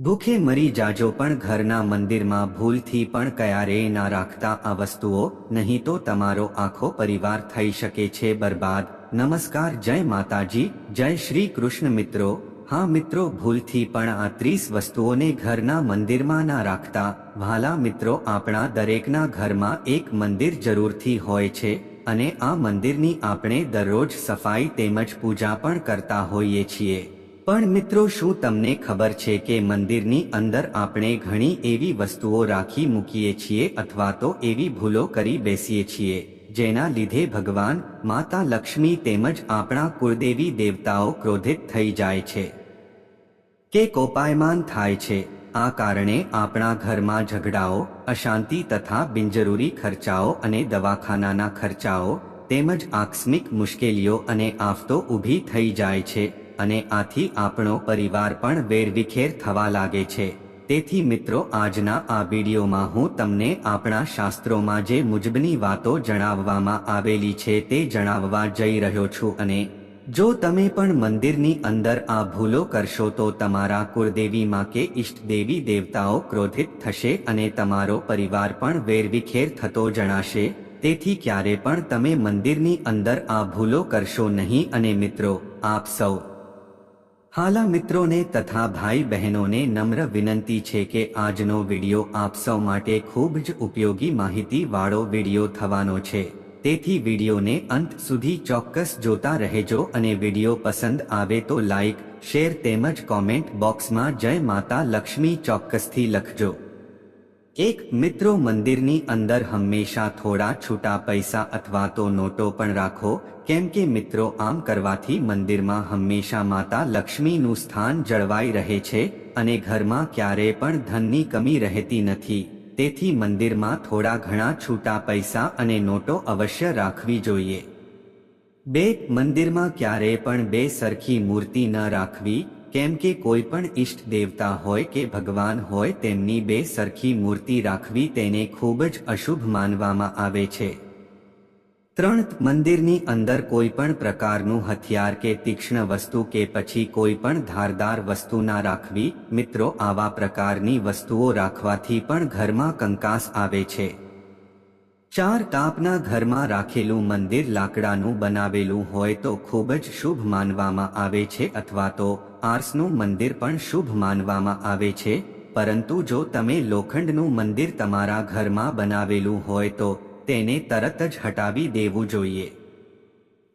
ભૂખે મરી જાજો પણ ઘરના મંદિરમાં ભૂલથી પણ ક્યારેય ના રાખતા આ વસ્તુઓ? નહીં તો તમારો આખો પરિવાર થઈ શકે છે બરબાદ. નમસ્કાર, જય માતાજી, જય શ્રી કૃષ્ણ મિત્રો. હા મિત્રો, ભૂલથી પણ આ ત્રીસ વસ્તુઓને ઘરના મંદિરમાં ના રાખતા. ભાલા મિત્રો, આપણા દરેકના ઘરમાં એક મંદિર જરૂરથી હોય છે અને આ મંદિરની આપણે દરરોજ સફાઈ તેમજ પૂજા પણ કરતા હોઈએ છીએ. પણ મિત્રો શું તમને ખબર છે કે મંદિરની અંદર આપણે ઘણી એવી વસ્તુઓ રાખી મૂકીએ છીએ અથવા તો એવી ભૂલો કરી બેસીએ છીએ, જેના લીધે ભગવાન, માતા લક્ષ્મી તેમજ આપણા કુળદેવી દેવતાઓ ક્રોધિત થઈ જાય છે. કે કોપાયમાન થાય છે, આ કારણે આપણા ઘરમાં ઝઘડાઓ, અશાંતિ તથા બિનજરૂરી ખર્ચાઓ અને દવાખાનાના ખર્ચાઓ તેમજ આકસ્મિક મુશ્કેલીઓ અને આફતો ઊભી થઈ જાય છે અને આથી આપણો પરિવાર પણ વેરવિખેર થવા લાગે છે. તેથી મિત્રો, આજના આ વિડીયોમાં હું તમને આપણા શાસ્ત્રોમાં જે મુજબની વાતો જણાવવામાં આવેલી છે તે જણાવવા જઈ રહ્યો છું અને જો તમે પણ મંદિરની અંદર આ ભૂલો કરશો તો તમારા કુળદેવીમાં કે ઈષ્ટદેવી દેવતાઓ ક્રોધિત થશે અને તમારો પરિવાર પણ વેરવિખેર થતો જણાશે. તેથી ક્યારે પણ તમે મંદિરની અંદર આ ભૂલો કરશો નહીં અને મિત્રો, આપ સૌ હાલા મિત્રોને તથા ભાઈ બહેનોને નમ્ર વિનંતી છે કે આજનો વિડિયો આપ સૌ માટે ખૂબ જ ઉપયોગી માહિતી વાળો વિડિયો થવાનો છે. તેથી વિડિયોને અંત સુધી ચોક્કસ જોતા રહેજો અને વિડિયો પસંદ આવે તો લાઈક, શેર તેમજ કોમેન્ટ બોક્સમાં જય માતા લક્ષ્મી ચોક્કસથી લખજો. એક મિત્રો મંદિરની અંદર હંમેશા થોડા છૂટા પૈસા અથવા તો નોટો પણ રાખો, કેમ કે મિત્રો આમ કરવાથી મંદિરમાં હંમેશા માતા લક્ષ્મીનું સ્થાન જળવાઈ રહે છે અને ઘરમાં ક્યારેય પણ ધનની કમી રહેતી નથી. તેથી મંદિરમાં થોડા ઘણા છૂટા પૈસા અને નોટો અવશ્ય રાખવી જોઈએ. બે મંદિરમાં ક્યારેય પણ બે સરખી મૂર્તિ ન રાખવી કેમ કે કોઈ પણ ઈષ્ટ દેવતા હોય કે ભગવાન હોય તેમની બે સરખી મૂર્તિ રાખવી તેને ખૂબ જ અશુભ માનવામાં આવે છે. ત્રણ મંદિરની અંદર કોઈ પણ પ્રકારનું હથિયાર કે તીક્ષ્ણ વસ્તુ કે પછી કોઈ પણ ધારદાર વસ્તુ ના રાખવી, મિત્રો આવા પ્રકારની વસ્તુઓ રાખવાથી પણ ઘરમાં કંકાસ આવે છે. ચાર તાપના ઘરમાં રાખેલું મંદિર લાકડાનું બનાવેલું હોય તો ખૂબ જ શુભ માનવામાં આવે છે અથવા તો આર્સનું મંદિર પણ શુભ માનવામાં આવે છે. પરંતુ જો તમે લોખંડનું મંદિર તમારા ઘરમાં બનાવેલું હોય તો તેને તરત જ હટાવી દેવું જોઈએ.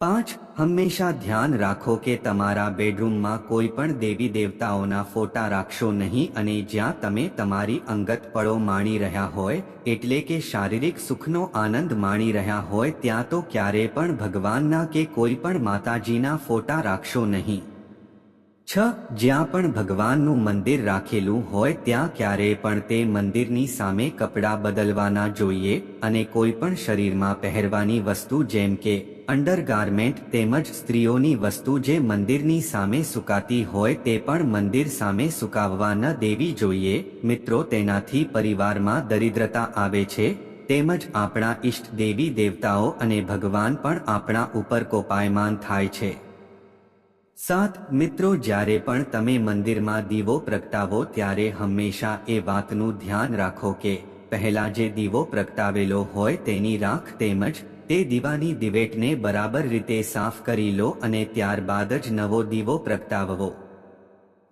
પાંચ, હંમેશા ધ્યાન રાખો કે તમારા બેડરૂમમાં કોઈ પણ દેવી દેવતાઓના ફોટા રાખશો નહીં અને જ્યાં તમે તમારી અંગત પળો માણી રહ્યા હોય, એટલે કે શારીરિક સુખનો આનંદ માણી રહ્યા હોય, ત્યાં તો ક્યારે પણ ભગવાનના કે કોઈ પણ માતાજીના ફોટા રાખશો નહીં. છ, જ્યાં પણ ભગવાનનું મંદિર રાખેલું હોય ત્યાં ક્યારેય પણ તે મંદિરની સામે કપડાં બદલવાના જોઈએ અને કોઈ પણ શરીરમાં પહેરવાની વસ્તુ જેમ કે અંડરગાર્મેન્ટ તેમજ સ્ત્રીઓની વસ્તુ જે મંદિરની સામે સુકાતી હોય તે પણ મંદિર સામે સુકાવવા ન દેવી જોઈએ. મિત્રો, તેનાથી પરિવારમાં દરિદ્રતા આવે છે, તેમજ આપણા ઈષ્ટ દેવી દેવતાઓ અને ભગવાન પણ આપણા ઉપર કોપાયમાન થાય છે. સાત મિત્રો જ્યારે પણ તમે મંદિરમાં દીવો પ્રગટાવો ત્યારે હંમેશા એ વાતનું ધ્યાન રાખો કે પહેલા જે દીવો પ્રગટાવેલો હોય તેની રાખ તેમજ તે દીવાની દિવેટને બરાબર રીતે સાફ કરી લો અને ત્યારબાદ જ નવો દીવો પ્રગટાવવો.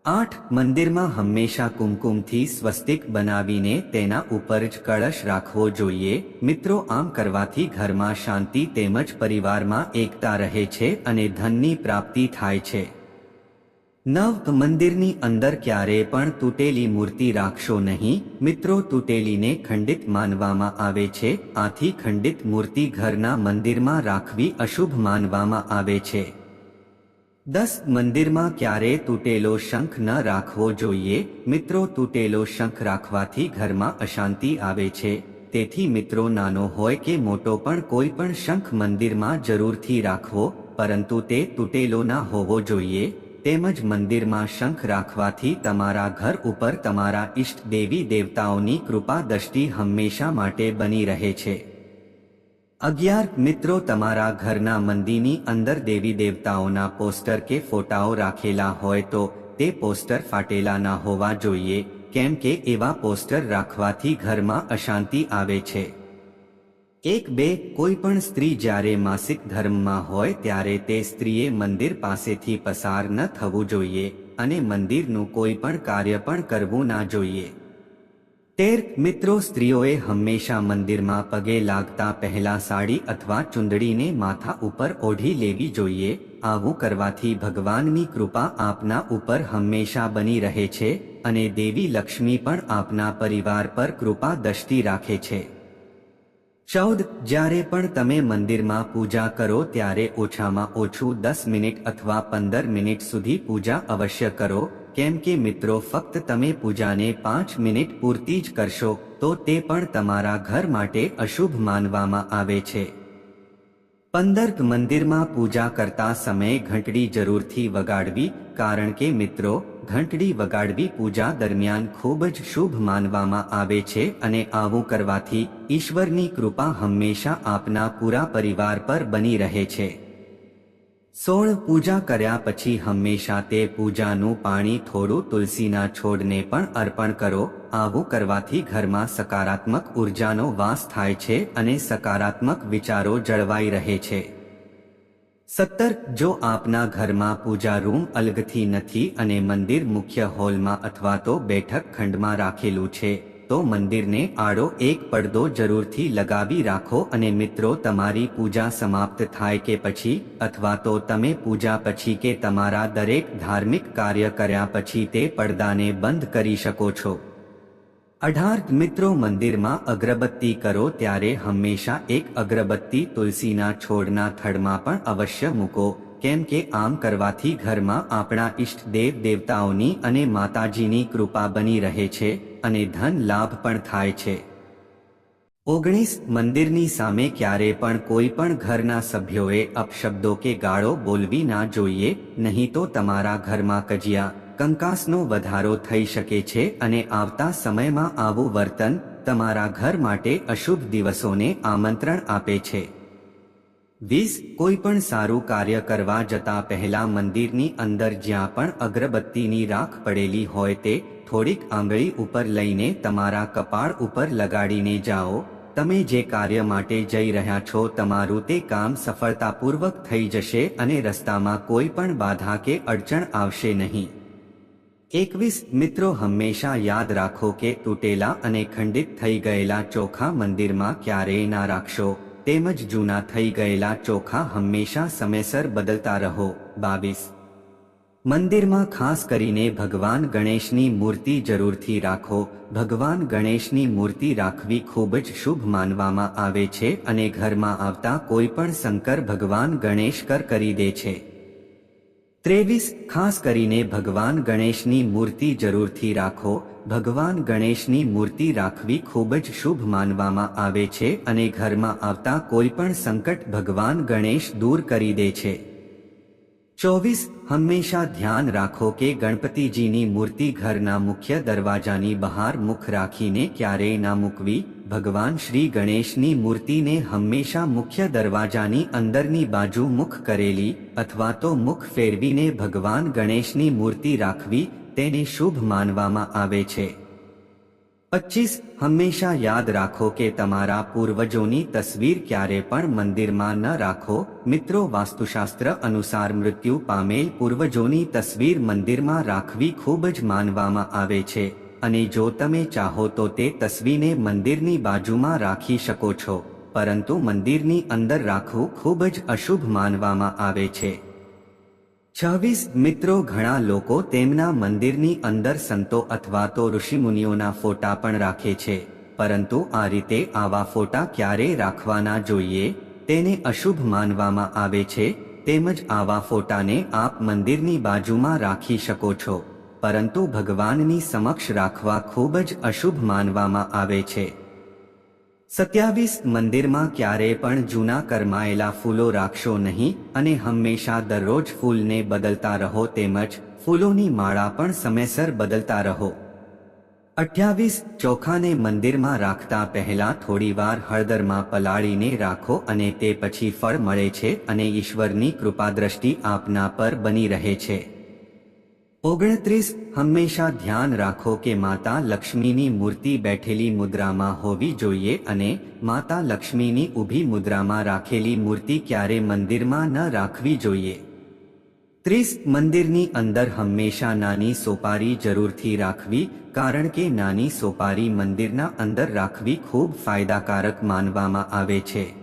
આઠ મંદિરમાં હંમેશા કુમકુમથી સ્વસ્તિક બનાવીને તેના ઉપર જ કળશ રાખવો જોઈએ. મિત્રો, આમ કરવાથી ઘરમાં શાંતિ તેમજ પરિવારમાં એકતા રહે છે અને ધનની પ્રાપ્તિ થાય છે. નવ મંદિરની અંદર ક્યારે પણ તૂટેલી મૂર્તિ રાખશો નહીં. મિત્રો, તૂટેલીને ખંડિત માનવામાં આવે છે. આથી ખંડિત મૂર્તિ ઘરના મંદિરમાં રાખવી અશુભ માનવામાં આવે છે. દસ મંદિરમાં ક્યારે તૂટેલો શંખ ન રાખવો જોઈએ? મિત્રો, તૂટેલો શંખ રાખવાથી ઘરમાં અશાંતિ આવે છે. તેથી મિત્રો, નાનો હોય કે મોટો પણ કોઈ પણ શંખ મંદિરમાં જરૂરથી રાખવો, પરંતુ તે તૂટેલો ના હોવો જોઈએ. તેમજ મંદિરમાં શંખ રાખવાથી તમારા ઘર ઉપર તમારા ઈષ્ટ દેવી દેવતાઓની કૃપા દ્રષ્ટિ હંમેશા માટે બની રહે છે. અગિયાર મિત્રો તમારા ઘરના મંદિરની અંદર દેવી દેવતાઓના પોસ્ટર કે ફોટાઓ રાખેલા હોય તો તે પોસ્ટર ફાટેલા ના હોવા જોઈએ, કેમ કે એવા પોસ્ટર રાખવાથી ઘરમાં અશાંતિ આવે છે. એક બે, કોઈ પણ સ્ત્રી જ્યારે માસિક ધર્મમાં હોય ત્યારે તે સ્ત્રીએ મંદિર પાસેથી પસાર ન થવું જોઈએ અને મંદિરનું કોઈ પણ કાર્ય પણ કરવું ના જોઈએ. તેર મિત્રો સ્ત્રીઓએ હંમેશા મંદિરમાં પગે લાગતા પહેલા સાડી અથવા ચુંદડીને માથા ઉપર ઓઢી લેવી જોઈએ. આવું કરવાથી ભગવાનની કૃપા આપના ઉપર હંમેશા બની રહે છે અને દેવી લક્ષ્મી પણ આપના પરિવાર પર કૃપા દષ્ટિ રાખે છે. ચૌદ જ્યારે પણ તમે મંદિરમાં પૂજા કરો ત્યારે ઓછામાં ઓછું દસ મિનિટ અથવા પંદર મિનિટ સુધી પૂજા અવશ્ય કરો. કેમ કે મિત્રો, ફક્ત તમે પૂજાને પાંચ મિનિટ પૂરતી જ કરશો, તો તે પણ તમારા ઘર માટે અશુભ માનવામાં આવે છે. પંદર મંદિરમાં પૂજા કરતા સમયે ઘંટડી જરૂરથી વગાડવી, કારણ કે મિત્રો ઘંટડી વગાડવી પૂજા દરમિયાન ખૂબ જ શુભ માનવામાં આવે છે અને આવું કરવાથી ઈશ્વરની કૃપા હંમેશા આપના પૂરા પરિવાર પર બની રહે છે. સોળ પૂજા કર્યા પછી હંમેશા તે પૂજાનું પાણી થોડું તુલસીના છોડને પણ અર્પણ કરો. આવું કરવાથી ઘરમાં સકારાત્મક ઉર્જાનો વાસ થાય છે અને સકારાત્મક વિચારો જળવાઈ રહે છે. સત્તર જો આપના ઘરમાં પૂજા રૂમ અલગથી નથી અને મંદિર મુખ્ય હોલમાં અથવા તો બેઠક ખંડમાં રાખેલું છે, તો મંદિરને આડો એક પડદો જરૂરથી લગાવી રાખો અને મિત્રો તમારી પૂજા સમાપ્ત થાય કે પછી અથવા તો તમે પૂજા પછી કે તમારા દરેક ધાર્મિક કાર્ય કર્યા પછી તે પડદાને બંધ કરી શકો છો. અઢાર મિત્રો મંદિરમાં અગરબત્તી કરો ત્યારે હંમેશા એક અગરબત્તી તુલસીના છોડના થડમાં પણ અવશ્ય મૂકો. કેમ કે આમ કરવાથી ઘરમાં આપણા ઈષ્ટ દેવ દેવતાઓની અને માતાજીની કૃપા બની રહે છે અને ધન લાભ પણ થાય છે. ઓગણીસ મંદિરની સામે ક્યારે પણ કોઈ પણ ઘરના સભ્યોએ અપશબ્દો કે ગાળો બોલવી ના જોઈએ, નહીં તો તમારા ઘરમાં કજિયા કંકાસનો વધારો થઈ શકે છે અને આવતા સમયમાં આવું વર્તન તમારા ઘર માટે અશુભ દિવસોને આમંત્રણ આપે છે. વીસ, કોઈ પણ સારું કાર્ય કરવા જતા પહેલા મંદિરની અંદર જ્યાં પણ અગરબત્તીની રાખ પડેલી હોય તે થોડીક આંગળી ઉપર લઈને તમારા કપાળ ઉપર લગાડીને જાઓ. તમે જે કાર્ય માટે જઈ રહ્યા છો તમારું તે કામ સફળતાપૂર્વક થઈ જશે અને રસ્તામાં કોઈ પણ બાધા કે અડચણ આવશે નહીં. એકવીસ મિત્રો હંમેશા યાદ રાખો કે તૂટેલા અને ખંડિત થઈ ગયેલા ચોખા મંદિરમાં ક્યારેય ના રાખશો. તેમજ જૂના થઈ ગયેલા ચોખા હંમેશા સમયસર બદલતા રહો. બાવીસ. મંદિરમાં ખાસ કરીને ભગવાન ગણેશની મૂર્તિ જરૂરથી રાખો. ભગવાન ગણેશની મૂર્તિ રાખવી ખૂબ જ શુભ માનવામાં આવે છે અને ઘરમાં આવતા કોઈ પણ શંકર ભગવાન ગણેશ કર કરી દે છે. ત્રેવીસ, ખાસ કરીને ભગવાન ગણેશની મૂર્તિ જરૂરથી રાખો. ભગવાન ગણેશની મૂર્તિ રાખવી ખૂબ જ શુભ માનવામાં આવે છે અને ઘરમાં આવતા કોઈ પણ સંકટ ભગવાન ગણેશ દૂર કરી દે છે. ચોવીસ, હંમેશા ધ્યાન રાખો કે ગણપતિજીની મૂર્તિ ઘરના મુખ્ય દરવાજાની બહાર મુખ રાખીને ક્યારેય ના મૂકવી. ભગવાન શ્રી ગણેશની મૂર્તિને હંમેશા મુખ્ય દરવાજાની અંદરની બાજુ મુખ કરેલી અથવા તો મુખ ફેરવીને ભગવાન ગણેશની મૂર્તિ રાખવી તેને શુભ માનવામાં આવે છે. પચીસ, હંમેશા યાદ રાખો કે તમારા પૂર્વજોની તસવીર ક્યારે પણ મંદિરમાં ન રાખો. મિત્રો, વાસ્તુશાસ્ત્ર અનુસાર મૃત્યુ પામેલ પૂર્વજોની તસવીર મંદિરમાં રાખવી ખૂબ જ માનવામાં આવે છે. અને જો તમે ચાહો તો તે તસવીને મંદિરની બાજુમાં રાખી શકો છો, પરંતુ મંદિરની અંદર રાખવું ખૂબ જ અશુભ માનવામાં આવે છે. છવ્વીસ મિત્રો ઘણા લોકો તેમના મંદિરની અંદર સંતો અથવા તો ઋષિમુનિઓના ફોટા પણ રાખે છે, પરંતુ આ રીતે આવા ફોટા ક્યારે રાખવાના જોઈએ, તેને અશુભ માનવામાં આવે છે, તેમજ આવા ફોટાને આપ મંદિરની બાજુમાં રાખી શકો છો. પરંતુ ભગવાનની સમક્ષ રાખવા ખૂબ જ અશુભ માનવામાં આવે છે. સત્યાવીસ મંદિરમાં ક્યારેય પણ જૂના કરમાયેલા ફૂલો રાખશો નહીં અને હંમેશા દરરોજ ફૂલને બદલતા રહો તેમજ ફૂલોની માળા પણ સમયસર બદલતા રહો. અઠ્યાવીસ ચોખાને મંદિરમાં રાખતા પહેલા થોડીવાર હળદરમાં પલાળીને રાખો અને તે પછી ફળ મળે છે અને ઈશ્વરની કૃપા દ્રષ્ટિ આપના પર બની રહે છે. ઓગણત્રીસ, હંમેશા ધ્યાન રાખો કે માતા લક્ષ્મીની મૂર્તિ બેઠેલી મુદ્રામાં હોવી જોઈએ અને માતા લક્ષ્મીની ઊભી મુદ્રામાં રાખેલી મૂર્તિ ક્યારે મંદિરમાં ન રાખવી જોઈએ. ત્રીસ, મંદિરની અંદર હંમેશા નાની સોપારી જરૂરથી રાખવી, કારણ કે નાની સોપારી મંદિરના અંદર રાખવી ખૂબ ફાયદાકારક માનવામાં આવે છે.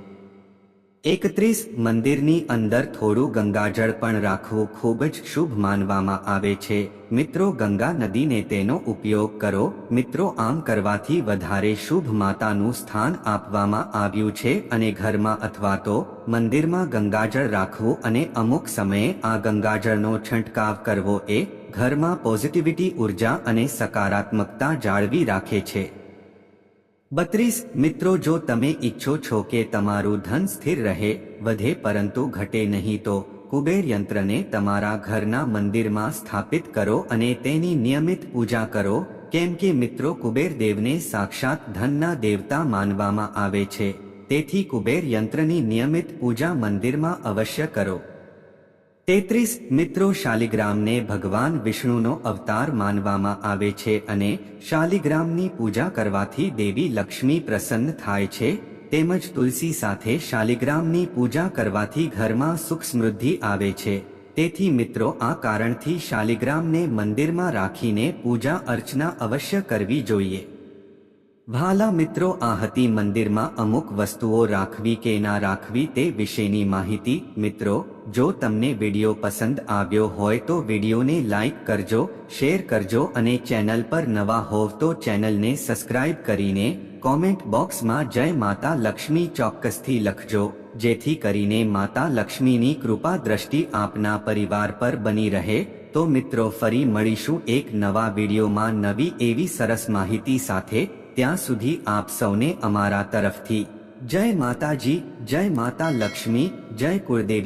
એકત્રીસ મંદિરની અંદર થોડું ગંગાજળ પણ રાખવું ખૂબ જ શુભ માનવામાં આવે છે. મિત્રો, ગંગા નદીને તેનો ઉપયોગ કરો. મિત્રો, આમ કરવાથી વધારે શુભ માતાનું સ્થાન આપવામાં આવ્યું છે અને ઘરમાં અથવા તો મંદિરમાં ગંગાજળ રાખવું અને અમુક સમયે આ ગંગાજળનો છંટકાવ કરવો એ ઘરમાં પોઝિટિવિટી, ઊર્જા અને સકારાત્મકતા જાળવી રાખે છે. બત્રીસ મિત્રો જો તમે ઈચ્છો છો કે તમારું ધન સ્થિર રહે, વધે પરંતુ ઘટે નહીં તો કુબેર યંત્રને તમારા ઘરના મંદિરમાં સ્થાપિત કરો અને તેની નિયમિત પૂજા કરો, કેમ કે મિત્રો કુબેર દેવને સાક્ષાત ધનના દેવતા માનવામાં આવે છે. તેથી કુબેર યંત્રની નિયમિત પૂજા મંદિરમાં અવશ્ય કરો. તેત્રીસ મિત્રો શાલિગ્રામને ભગવાન વિષ્ણુનો અવતાર માનવામાં આવે છે અને શાલિગ્રામની પૂજા કરવાથી દેવી લક્ષ્મી પ્રસન્ન થાય છે, તેમજ તુલસી સાથે શાલિગ્રામની પૂજા કરવાથી ઘરમાં સુખ સમૃદ્ધિ આવે છે. તેથી મિત્રો, આ કારણથી શાલિગ્રામને મંદિરમાં રાખીને પૂજા અર્ચના અવશ્ય કરવી જોઈએ. ભાલા મિત્રો, આ હતી મંદિરમાં અમુક વસ્તુઓ રાખવી કે ના રાખવી તે વિશેની માહિતી. મિત્રો જો તમને વીડિયો પસંદ આવ્યો હોય તો વિડીયોને લાઈક કરજો, શેર કરજો અને ચેનલ પર નવા હોવ તો ચેનલને સબસ્ક્રાઇબ કરીને કોમેન્ટ બોક્સમાં જય માતા લક્ષ્મી ચોક્કસથી લખજો, જેથી કરીને માતા લક્ષ્મીની કૃપા દ્રષ્ટિ આપના પરિવાર પર બની રહે. તો મિત્રો ફરી મળીશું એક નવા વિડીયોમાં નવી એવી સરસ માહિતી સાથે. ત્યાં સુધી આપ સૌને અમારા તરફથી. જય માતાજી, જય માતા લક્ષ્મી, જય કુળદેવી.